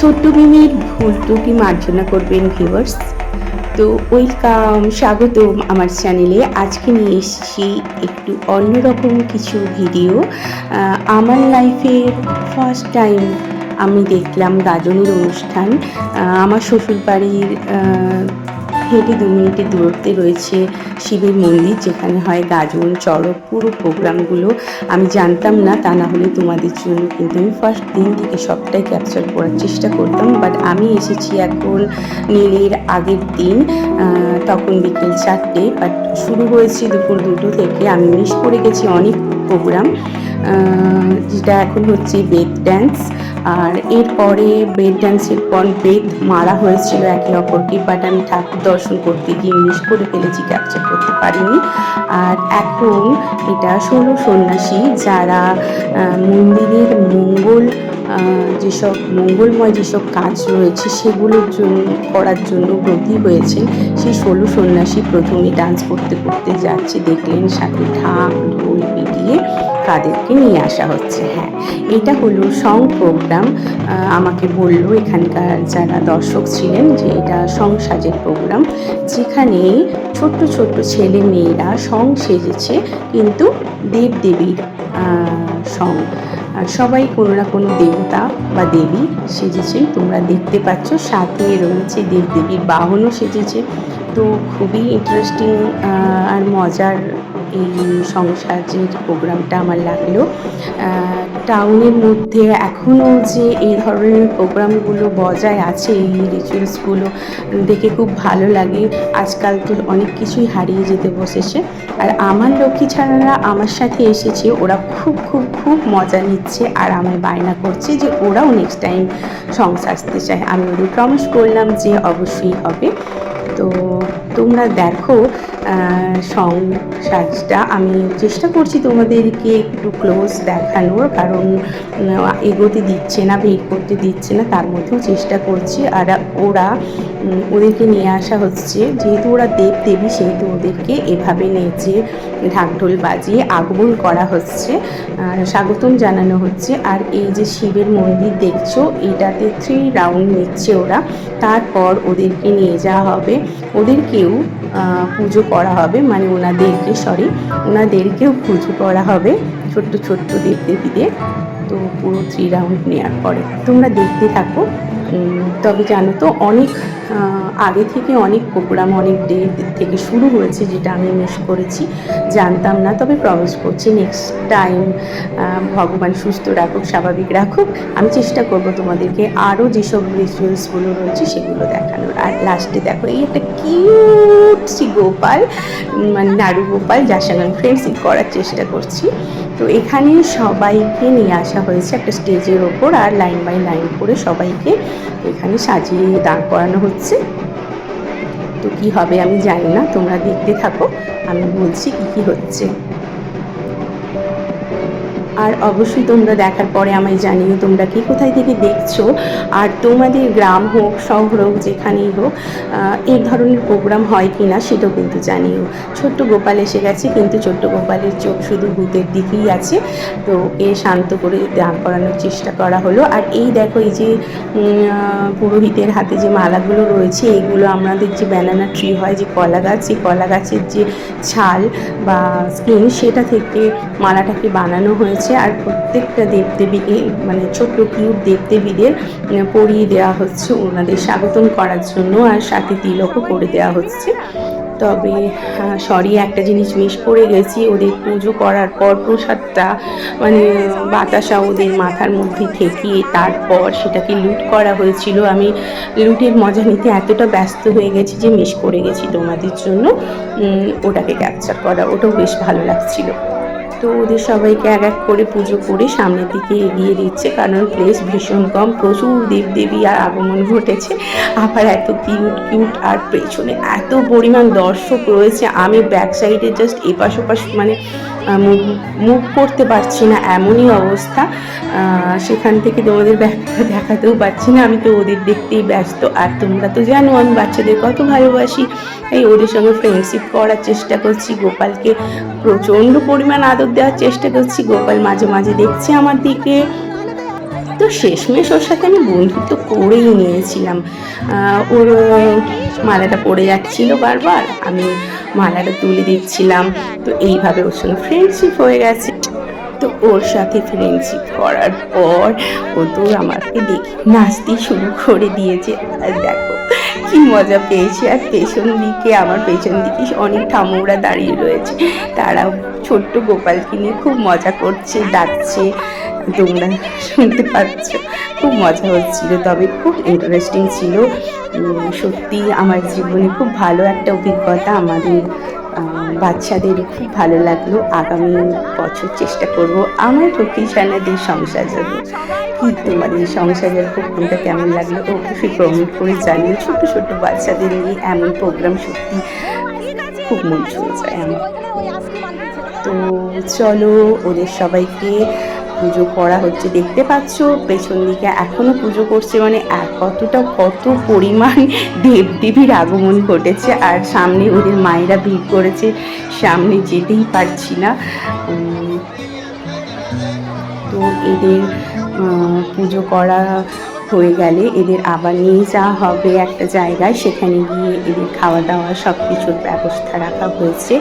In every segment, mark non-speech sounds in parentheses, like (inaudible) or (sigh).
ছোট্ট মিমির ভুল ত্রুটি মার্জনা করবেন ভিউয়ার্স তো ওয়েলকাম স্বাগত আমার চ্যানেলে আজকে নিয়ে এসেছি একটু অন্যরকম কিছু ভিডিও আমার লাইফের ফার্স্ট টাইম আমি দেখলাম গাজনের অনুষ্ঠান। আমার শ্বশুর বাড়ির হেঁটে দু মিনিটের দূরত্বে রয়েছে শিবের মন্দির, যেখানে হয় গাজন, চড়ক, পুরো প্রোগ্রামগুলো। আমি জানতাম না, তা না হলে তোমাদের জন্য কিন্তু আমি ফার্স্ট দিন থেকে সবটাই ক্যাপচার করার চেষ্টা করতাম। বাট আমি এসেছি এখন নীলের আগের দিন তখন বিকেল চারটে। বাট শুরু হয়েছে দুপুর দুটো থেকে। আমি মিস করে গেছি অনেক প্রোগ্রাম যেটা এখন হচ্ছে বেদ ড্যান্স আর এরপরে বেদ ড্যান্সের পর বেদ মারা হয়েছিল একে অপরকে বাট আমি ঠাকুর দর্শন করতে গিয়ে মিস করে ফেলেছি ক্যাপচার করতে পারিনি। আর এখন এটা ষোলো সন্ন্যাসী যারা মন্দিরের মঙ্গল যেসব মঙ্গলময় যেসব কাজ রয়েছে, সেগুলোর জন্য, করার জন্য ব্রতী হয়েছে সেই ষোলো সন্ন্যাসী প্রথমে ডান্স করতে করতে যাচ্ছে, দেখলেন সাথে ঢাক ঢোল পিটিয়ে তাদেরকে নিয়ে আসা হচ্ছে হ্যাঁ। এটা হলো সং প্রোগ্রাম আমাকে বলল এখানকার যারা দর্শক ছিলেন যে এটা সং সাজের প্রোগ্রাম যেখানে ছোট্ট ছোট্ট ছেলে মেয়েরা সং সেজেছে, কিন্তু দেবদেবীর সং। সবাই কোনো না কোনো দেবতা বা দেবী সেজেছে তোমরা দেখতে পাচ্ছ, সাথে রয়েছে দেবদেবীর বাহনও সেজেছে। তো খুবই ইন্টারেস্টিং আর মজার সংসারের প্রোগ্রামটা আমার লাগল টাউনের মধ্যে এখনও যে এই ধরনের প্রোগ্রামগুলো বজায় আছে, এই রিচুয়ালসগুলো দেখে খুব ভালো লাগে। আজকাল তো অনেক কিছুই হারিয়ে যেতে বসেছে। আর আমার লক্ষ্মী ছাড়ারা আমার সাথে এসেছে, ওরা খুব খুব খুব মজা নিচ্ছে আর আমায় বায়না করছে যে ওরাও নেক্সট টাইম সং সাজতে চায়। আমি ওদের প্রমিস করলাম যে অবশ্যই হবে। তো তোমরা দেখো সং সাজটা। আমি চেষ্টা করছি তোমাদেরকে একটু ক্লোজ দেখানোর, কারণ এগোতে দিচ্ছে না, ভিড় করতে দিচ্ছে না, তার মধ্যেও চেষ্টা করছি। আর ওরা ওদেরকে নিয়ে আসা হচ্ছে। যেহেতু ওরা দেব দেবী, সেহেতু ওদেরকে এভাবে নেচে ঢাকঢোল বাজিয়ে আগমন করা হচ্ছে। স্বাগতম জানানো হচ্ছে। আর এই যে শিবের মন্দির দেখছ, এটাতে থ্রি রাউন্ড নিচ্ছে ওরা। তারপর ওদেরকে নিয়ে যাওয়া হবে। ওদেরকেও পুজো করা হবে মানে ওনাদেরকে সরি ওনাদেরকেও পুজো করা হবে, ছোট্ট ছোট্ট দেব দেবীদের। তো পুরো থ্রি রাউন্ড নেওয়ার পরে। তোমরা দেখতে থাকো। তবে জানো তো, অনেক আগে থেকে অনেক প্রোগ্রাম, অনেক ডে থেকে শুরু হয়েছে যেটা আমি মিস করেছি। জানতাম না, তবে প্রমিস করছি নেক্সট টাইম ভগবান সুস্থ রাখুক, স্বাভাবিক রাখুক। আমি চেষ্টা করব তোমাদেরকে আরও যেসব রিচুয়ালসগুলো রয়েছে সেগুলো দেখানোর। আর লাস্টে দেখো, এই একটা কিউট গোপাল মানে নাড়ু গোপাল, যার সঙ্গে আমি ফ্রেন্ডশিপ করার চেষ্টা করছি। তো এখানে সবাইকে নিয়ে আসা হয়েছে একটা স্টেজের ওপর, আর লাইন বাই লাইন করে সবাইকে এখানে সাজিয়ে দাঁড় করানো হচ্ছে। তো কি হবে আমি জানি না তোমরা দেখতে থাকো আমি বলছি কি কি হচ্ছে। আর অবশ্যই তোমরা দেখার পরে আমায় জানিও তোমরা কি কোথায় থেকে দেখছ। আর তোমাদের গ্রাম হোক, শহর হোক, যেখানেই হোক এই ধরনের প্রোগ্রাম হয় কি না সেটাও কিন্তু জানিও। ছোট্ট গোপাল এসে গেছে, কিন্তু ছোট্ট গোপালের চোখ শুধু ভূতের দিকেই আছে। তো এ শান্ত করে দাঁড় করানোর চেষ্টা করা হলো। আর এই দেখো, এই যে পুরোহিতের হাতে যে মালাগুলো রয়েছে, এগুলো আমাদের যে ব্যানানা ট্রি হয়, যে কলা গাছ, সেই কলা গাছের যে ছাল বা স্কিন সেটা থেকে মালাটাকে বানানো হয়েছে। আর প্রত্যেকটা দেবদেবীকে মানে ছোট্ট কিউট দেবদেবীদের পরিয়ে দেওয়া হচ্ছে, ওনাদের স্বাগতম করার জন্য আর সাথে তিলকও করে দেওয়া হচ্ছে। তবে সরি একটা জিনিস মিস করে গেছি, ওদের পুজো করার পর প্রসাদটা মানে বাতাসা ওদের মাথার মধ্যে ঠেকিয়ে তারপর সেটাকে লুট করা হয়েছিল। আমি লুটের মজা নিতে এতটা ব্যস্ত হয়ে গেছি যে মিস করে গেছি তোমাদের জন্য। ওটাকে ক্যাপচার করা, ওটাও বেশ ভালো লাগছিল। তো ওদের সবাইকে এক এক করে পুজো করে সামনের দিকে এগিয়ে দিচ্ছে, কারণ প্লেস ভীষণ কম, প্রচুর দেবদেবী আর আগমন ঘটেছে। আবার এত কিউট কিউট আর পেছনে এত পরিমাণ দর্শক রয়েছে, আমি ব্যাক সাইডে জাস্ট এপাশ ওপাশ মানে মুভ করতে পারছি না, এমনই অবস্থা। সেখান থেকে তোমাদের ব্যাগটা দেখাতেও পারছি না, আমি তো ওদের দেখতেই ব্যস্ত। আর তোমরা তো জানো, আমি বাচ্চাদের কত ভালোবাসি। এই ওদের সঙ্গে ফ্রেন্ডশিপ করার চেষ্টা করছি, গোপালকে প্রচণ্ড পরিমাণ আদর দেওয়ার চেষ্টা করছি। গোপাল মাঝে মাঝে দেখছে আমার দিকে। তো শেষমেশ ওর সাথে আমি বন্ধুত্ব করেই নিয়েছিলাম। ওর মালাটা পড়ে যাচ্ছিল বারবার, আমি মালাটা তুলে দিচ্ছিলাম। তো এইভাবে ওর সঙ্গে ফ্রেন্ডশিপ হয়ে গেছে। তো ওর সাথে ফ্রেন্ডশিপ করার পর ও তো আমাকে দেখে নাচতে শুরু করে দিয়েছে। আর দেখো, কি মজা পেয়েছে। আর পেছন দিকে, আমার পেছন দিকে অনেক ঠামুরা দাঁড়িয়ে রয়েছে। তারাও ছোট্ট গোপালকে নিয়ে খুব মজা করছে, ডাকছে। তোমরা শুনতে পাচ্ছ। খুব মজা হচ্ছিল, তবে খুব ইন্টারেস্টিং ছিল। সত্যি আমার জীবনে খুব ভালো একটা অভিজ্ঞতা আমাদের বাচ্চাদের খুব ভালো লাগল। আগামী বছর চেষ্টা করব আমার লক্ষ্মী ছানাদের সংসার যাব। কি তোমাদের সংসারের প্রোগ্রামটা কেমন লাগল? ও অবশ্যই কমেন্ট করে জানিও। ছোট ছোট বাচ্চাদের নিয়ে এমন প্রোগ্রাম সত্যি খুব মন ছুঁয়ে যায় আমার। তো চলো, ওদের সবাইকে পুজো করা হচ্ছে। দেখতে পাচ্ছ, পেছন দিকে এখনও পুজো করছে মানে কতটা, কত পরিমাণ (laughs) দেবদেবীর আগমন ঘটেছে। আর সামনে ওদের মায়েরা ভিড় করেছে, সামনে যেতেই পারছি না। তো এদের পুজো করা হয়ে গেলে এদের আবার নিয়ে যাওয়া হবে একটা জায়গায়। সেখানে গিয়ে এদের খাওয়া দাওয়া সব কিছুর ব্যবস্থা রাখা হয়েছে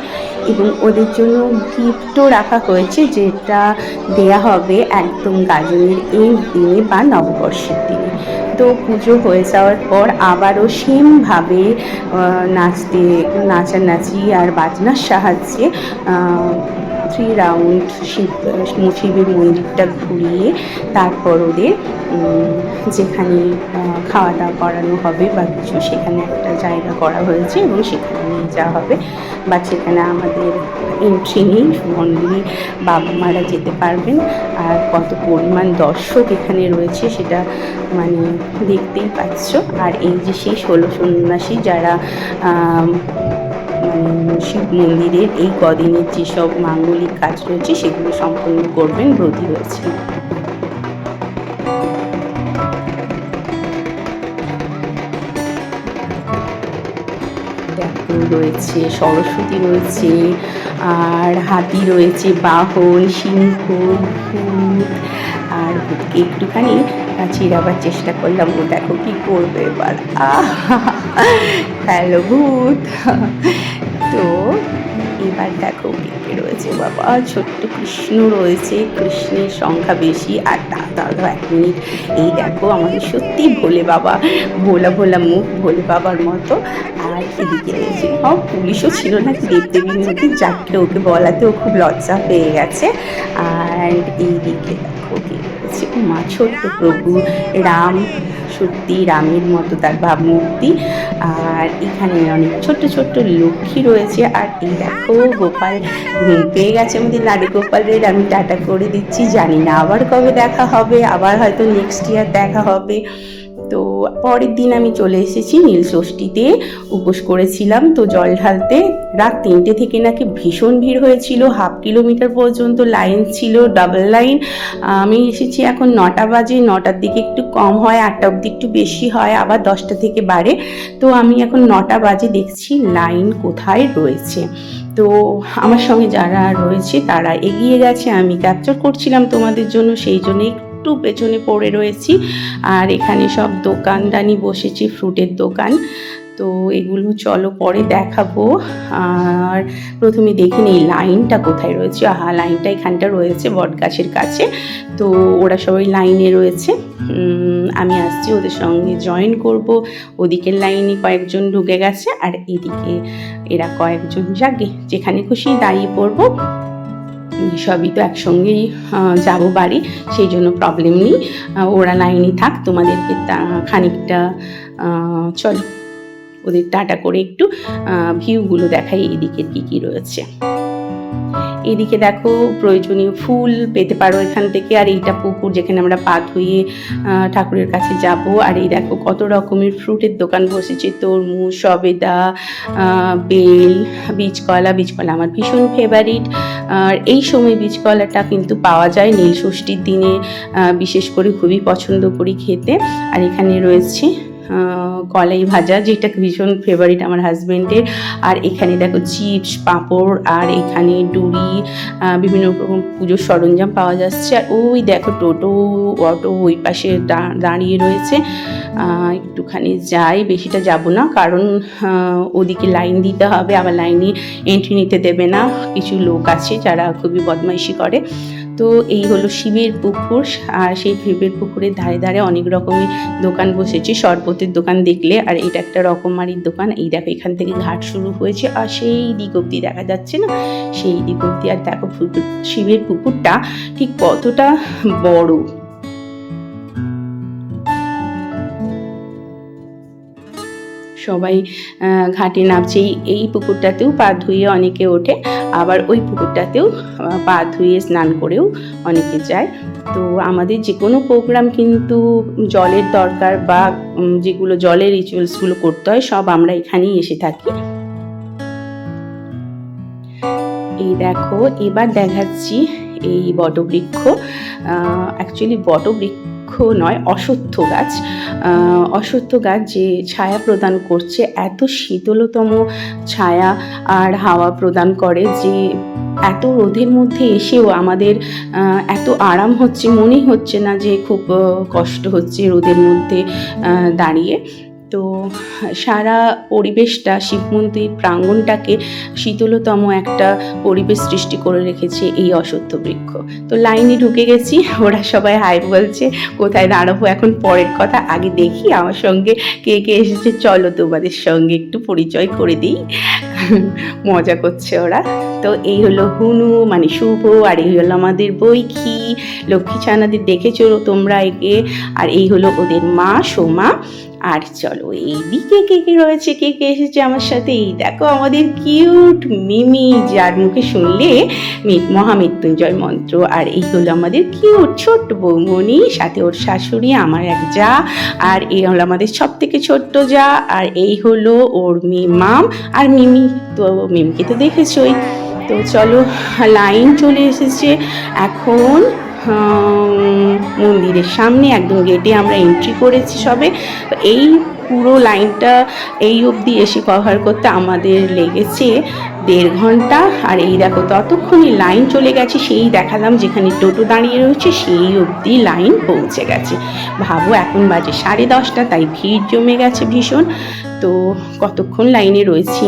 এবং ওদের জন্য গিফটও রাখা হয়েছে যেটা দেয়া হবে একদম গাজনের এই দিনে বা নববর্ষের দিনে। তো পুজো হয়ে যাওয়ার পর আবারও সেমভাবে নাচতে, নাচানাচি আর বাজনার সাহায্যে থ্রি রাউন্ড শিব শিবের মন্দিরটা ঘুরিয়ে তারপর ওদের যেখানে খাওয়া দাওয়া করানো হবে বা কিছু সেখানে একটা জায়গা করা হয়েছে এবং সেখানে নিয়ে যাওয়া হবে। বা সেখানে আমাদের এন্ট্রি নেই, মন্দিরে বাবা মারা যেতে পারবেন। আর কত পরিমাণ দর্শক এখানে রয়েছে সেটা মানে দেখতেই পাচ্ছ। আর এই যে সেই ষোলো সন্ন্যাসী যারা শিব মন্দিরের এই কদিনের যেসব মাঙ্গলিক কাজ রয়েছে, সেগুলো সম্পন্ন করবেন ব্রতী রয়েছে রয়েছে, সরস্বতী রয়েছে, আর হাতি রয়েছে, বাহন, সিংহ আর একটুখানি চিরাবার চেষ্টা করলাম। ও দেখো কি করবে এবার। হ্যালো ভূত। তো এবার দেখো কে কে রয়েছে বাবা। ছোট্ট কৃষ্ণ রয়েছে, কৃষ্ণের সংখ্যা বেশি। আর দাদা এক মিনিট। এই দেখো আমাদের সত্যি ভোলে বাবা, ভোলা ভোলা মুখ, ভোলে বাবার মতো। আর এদিকে রয়েছে, ও, পুলিশও ছিল না দেবদেবীর মধ্যে? যাকে ওকে বলাতেও খুব লজ্জা পেয়ে গেছে। আর এইদিকে দেখো কে রয়েছে? মা ছোট্ট প্রভু, রাম সত্যি রামের মতো তার ভাবমূর্তি। আর এখানে অনেক ছোট্ট ছোট্ট লক্ষ্মী রয়েছে। আর এই দেখো, গোপাল পেয়ে গেছে আমাদের লাডু গোপালের। আমি টাটা করে দিচ্ছি। জানি না আবার কবে দেখা হবে, আবার হয়তো নেক্সট ইয়ার দেখা হবে। তো পরের দিন আমি চলে এসেছি নীল ষষ্ঠীতে। উপোস করেছিলাম তো জল ঢালতে। রাত তিনটে থেকে নাকি ভীষণ ভিড় হয়েছিল। হাফ কিলোমিটার পর্যন্ত লাইন ছিল ডাবল লাইন আমি এসেছি এখন নটা বাজে, নটার দিকে একটু কম হয়, আটটা অবধি একটু বেশি হয়, আবার দশটা থেকে বাড়ে। তো আমি এখন নটা বাজে দেখছি লাইন কোথায় রয়েছে। তো আমার সঙ্গে যারা রয়েছে তারা এগিয়ে গেছে, আমি ক্যাপচার করছিলাম তোমাদের জন্য, সেই জন্য একটু পেছনে পড়ে রয়েছি। আর এখানে সব দোকানদানি বসেছি, ফ্রুটের দোকান। তো এগুলো চলো পরে দেখাবো। আর প্রথমে দেখে নিই, লাইনটা কোথায় রয়েছে? আহা, লাইনটা এখানটা রয়েছে বটগাছের কাছে। তো ওরা সবাই লাইনে রয়েছে। আমি আসছি ওদের সঙ্গে জয়েন করব। ওদিকের লাইনে কয়েকজন ঢুকে গেছে, আর এদিকে এরা কয়েকজন জাগে। যেখানে খুশি দাঁড়িয়ে পড়ব। সবই তো একসঙ্গেই যাব বাড়ি, সেই জন্য প্রবলেম নেই। ওরা লাইনে থাক, তোমাদেরকে খানিকটা চলো। ওদের টাটা করে একটু ভিউগুলো দেখাই এদিকের কী কী রয়েছে। এদিকে দেখো প্রয়োজনীয় ফুল পেতে পারো এখান থেকে, আর এইটা পুকুর যেখানে আমরা পা ধুয়ে ঠাকুরের কাছে যাব। আর এই দেখো কত রকমের ফ্রুটের দোকান বসেছে, তরমুজ, সবেদা বেল, বীজকলা। বীজকলা আমার ভীষণ ফেভারিট আর এই সময় বীজকলাটা কিন্তু পাওয়া যায় নীল ষষ্ঠীর দিনে বিশেষ করে খুবই পছন্দ করি খেতে। আর এখানে রয়েছে কলাই ভাজা, যেটা ভীষণ ফেভারিট আমার হাজব্যান্ডের আর এখানে দেখো চিপস, পাঁপড়, আর এখানে ডুরি বিভিন্ন রকম পুজোর সরঞ্জাম পাওয়া যাচ্ছে। আর ওই দেখো টোটো, অটো ওই পাশে দাঁড়িয়ে রয়েছে। একটুখানি যাই, বেশিটা যাব না, কারণ ওদিকে লাইন দিতে হবে, আবার লাইনে এন্ট্রি নিতে দেবে না। কিছু লোক আছে যারা খুবই বদমাইশি করে। তো এই হলো শিবের পুকুর, আর সেই শিবের পুকুরের ধারে ধারে অনেক রকমের দোকান বসেছে। শরবতের দোকান দেখলে, আর এটা একটা রকমারির দোকান। এই দেখো, এখান থেকে ঘাট শুরু হয়েছে, আর সেই দিক অব্দি দেখা যাচ্ছে না? সেই দিক অব্দি আর দেখো শিবের পুকুরটা ঠিক কতটা বড়। সবাই ঘাটে নামছে। এই- পুকুরটাতেও পা ধুয়ে অনেকে ওঠে। আবার ওই পুকুরটাতেও পা ধুয়ে স্নান করেও অনেকে যায়। তো আমাদের যে কোনো প্রোগ্রাম কিন্তু জলের দরকার বা যেগুলো জলের রিচুয়ালসগুলো করতে হয়, সব আমরা এখানেই এসে থাকি। এই দেখো, এবার দেখাচ্ছি এই বটবৃক্ষ। অ্যাকচুয়ালি বটবৃক্ষ নয়, অসত্য গাছ। অসত্য গাছ যে ছায়া প্রদান করছে, এত শীতলতম ছায়া আর হাওয়া প্রদান করে যে এত রোদের মধ্যে এসেও আমাদের এত আরাম হচ্ছে, মনেই হচ্ছে না যে খুব কষ্ট হচ্ছে রোদের মধ্যে দাঁড়িয়ে। তো সারা পরিবেশটা, শিব মন্দির প্রাঙ্গণটাকে শীতলতম একটা পরিবেশ সৃষ্টি করে রেখেছে এই অশ্বত্থ বৃক্ষ। তো লাইনে ঢুকে গেছি, ওরা সবাই হাই বলছে, কোথায় দাঁড়াবো এখন পরের কথা, আগে দেখি আমার সঙ্গে কে কে এসেছে, চলো তোমাদের সঙ্গে একটু পরিচয় করে দিই। মজা করছে ওরা। তো এই হলো হুনু মানে শুভ, আর এই হলো আমাদের বৈখি, লক্ষ্মী ছানাদের দেখেছ তোমরা একে, আর এই হলো ওদের মা সোমা। আর চলো এইদিকে কে কে রয়েছে, কে কে এসেছে আমার সাথে? এই দেখো আমাদের কিউট মিমি, যার মুখে শুনলে মহামৃত্যুঞ্জয় মন্ত্র। আর এই হলো আমাদের কিউট ছোট্ট বৌমণি, সাথে ওর শাশুড়ি, আমার এক যা। আর এই হলো আমাদের সব থেকে ছোট্ট যা। আর এই হলো ওর মাম। আর মিমি তো, মিমকে তো দেখেছই। তো চলো, লাইন চলে এসেছে। এখন মন্দিরের সামনে, একদম গেটে আমরা এন্ট্রি করেছি সবে। এই পুরো লাইনটা এই অবধি এসে কভার করতে আমাদের লেগেছে দেড় ঘণ্টা। আর এই দেখো ততক্ষণই লাইন চলে গেছে, সেই দেখালাম যেখানে টোটো দাঁড়িয়ে রয়েছে, সেই অবধি লাইন পৌঁছে গেছে। ভাবো, এখন বাজে সাড়ে দশটা, তাই ভিড় জমে গেছে ভীষণ। তো কতক্ষণ লাইনে রয়েছি।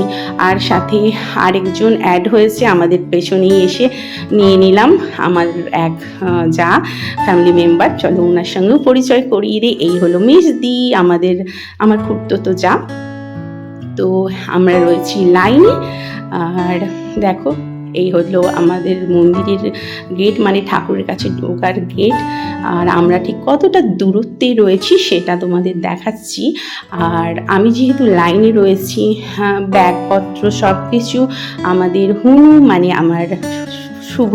আর সাথে আরেকজন অ্যাড হয়েছে, আমাদের পেছনেই এসে নিয়ে নিলাম আমার এক যা ফ্যামিলি মেম্বার চলো ওনার সঙ্গেও পরিচয় করিয়ে দিই। এই হলো মিস দি আমাদের, আমার খুঁড়তো যা। তো আমরা রয়েছি লাইনে। আর দেখো এই হলো আমাদের মন্দিরের গেট মানে ঠাকুরের কাছে ঢোকার গেট আর আমরা ঠিক কতটা দূরত্বে রয়েছি সেটা তোমাদের দেখাচ্ছি। আর আমি যেহেতু লাইনে রয়েছি হ্যাঁ, ব্যাগপত্র সব কিছু আমাদের হুনু মানে আমার শুভ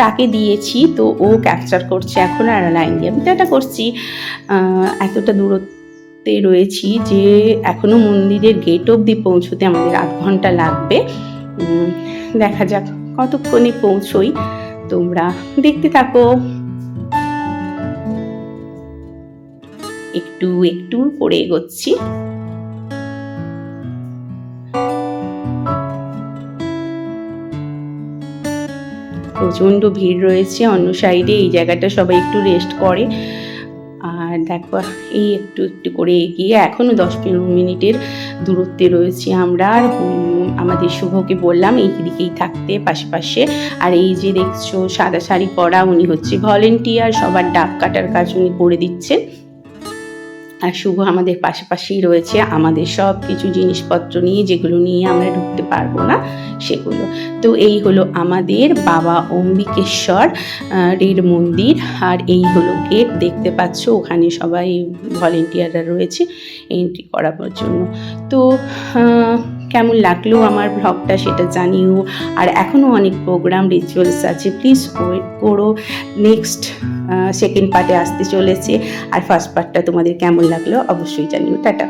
তাকে দিয়েছি। তো ও ক্যাপচার করছে এখন আর লাইন দিয়ে। আমি টাটা করছি এতটা দূরত্বে রয়েছি যে এখনও মন্দিরের গেট অবধি পৌঁছতে আমাদের আধ ঘণ্টা লাগবে। দেখা যাক কতক্ষণে পৌঁছই। তোমরা দেখতে থাকো। একটু একটু করে এগোচ্ছি। প্রচণ্ড ভিড় রয়েছে অন্য সাইডে, এই জায়গাটা সবাই একটু রেস্ট করে। আর দেখো, এই একটু একটু করে এগিয়ে এখনও দশ পনেরো মিনিটের দূরত্বে রয়েছি আমরা। আর আমাদের শুভকে বললাম এই দিকেই থাকতে পাশে আর এই যে দেখছ, সাদা শাড়ি পরা উনি হচ্ছে ভলেন্টিয়ার সবার ডাক কাটার কাজ উনি করে দিচ্ছেন। আর শুভ আমাদের পাশাপাশিই রয়েছে, আমাদের সব কিছু জিনিসপত্র নিয়ে, যেগুলো নিয়ে আমরা ঢুকতে পারব না, সেগুলো। তো এই হলো আমাদের বাবা অম্বিকেশ্বর এর মন্দির। আর এই হলো গেট, দেখতে পাচ্ছ, ওখানে সবাই ভলেন্টিয়াররা রয়েছে এন্ট্রি করাবার জন্য। তো কেমন লাগল আমার ব্লগটা সেটা জানিও। আর এখনও অনেক প্রোগ্রাম রিচুয়ালস আছে। প্লিজ করো। নেক্সট সেকেন্ড পার্টে আসতে চলেছে। আর ফার্স্ট পার্টটা তোমাদের কেমন লাগল অবশ্যই জানিও। টাটা।